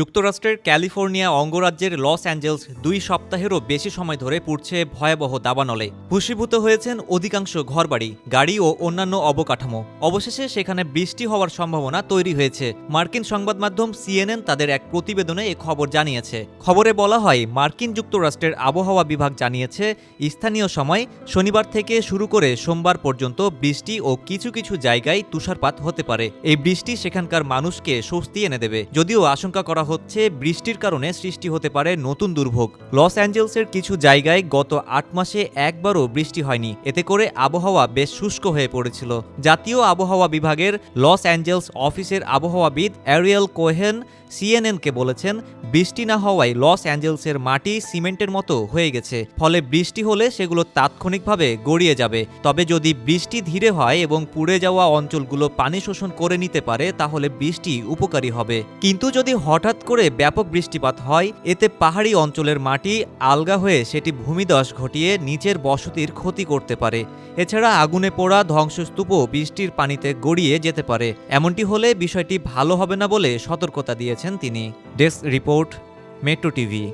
যুক্তরাষ্ট্রের ক্যালিফোর্নিয়া অঙ্গরাজ্যের Los Angeles দুই সপ্তাহেরও বেশি সময় ধরে পুড়ছে ভয়াবহ দাবানলে। ভূষীভূত হয়েছেন অধিকাংশ ঘরবাড়ি, গাড়ি ও অন্যান্য অবকাঠামো। অবশেষে সেখানে বৃষ্টি হওয়ার সম্ভাবনা তৈরি হয়েছে। মার্কিন সংবাদ মাধ্যম সিএনএন তাদের এক প্রতিবেদনে এ খবর জানিয়েছে। খবরে বলা হয়, মার্কিন যুক্তরাষ্ট্রের আবহাওয়া বিভাগ জানিয়েছে, স্থানীয় সময় শনিবার থেকে শুরু করে সোমবার পর্যন্ত বৃষ্টি ও কিছু কিছু জায়গায় তুষারপাত হতে পারে। এই বৃষ্টি সেখানকার মানুষকে স্বস্তি এনে দেবে, যদিও আশঙ্কা করা হচ্ছে বৃষ্টির কারণে সৃষ্টি হতে পারে নতুন দুর্ভোগ। লস অ্যাঞ্জেলসের কিছু জায়গায় গত আট মাসে একবারও বৃষ্টি হয়নি। এতে করে আবহাওয়া বেশ শুষ্ক হয়ে পড়েছিল। জাতীয় আবহাওয়া বিভাগের লস অ্যাঞ্জেলস অফিসের আবহাওয়াবিদ অ্যারিয়েল কোহেন সিএনএনকে বলেছেন, বৃষ্টি না হওয়ায় লস অ্যাঞ্জেলসের মাটি সিমেন্টের মতো হয়ে গেছে। ফলে বৃষ্টি হলে সেগুলো তাৎক্ষণিকভাবে গড়িয়ে যাবে। তবে যদি বৃষ্টি ধীরে হয় এবং পুড়ে যাওয়া অঞ্চলগুলো পানি শোষণ করে নিতে পারে, তাহলে বৃষ্টি উপকারী হবে। কিন্তু যদি হঠাৎ করে ব্যাপক বৃষ্টিপাত হয়। এতে পাহাড়ি অঞ্চলের মাটি আলগা হয়ে সেটি ভূমিদস ঘটিয়ে নিচের বসতির ক্ষতি করতে পারে। এছাড়া আগুনে পোড়া ধ্বংসস্তূপও বৃষ্টির পানিতে গড়িয়ে যেতে পারে। এমনটি হলে বিষয়টি ভালো হবে না বলে সতর্কতা দিয়েছেন তিনি। Desk report, metro TV.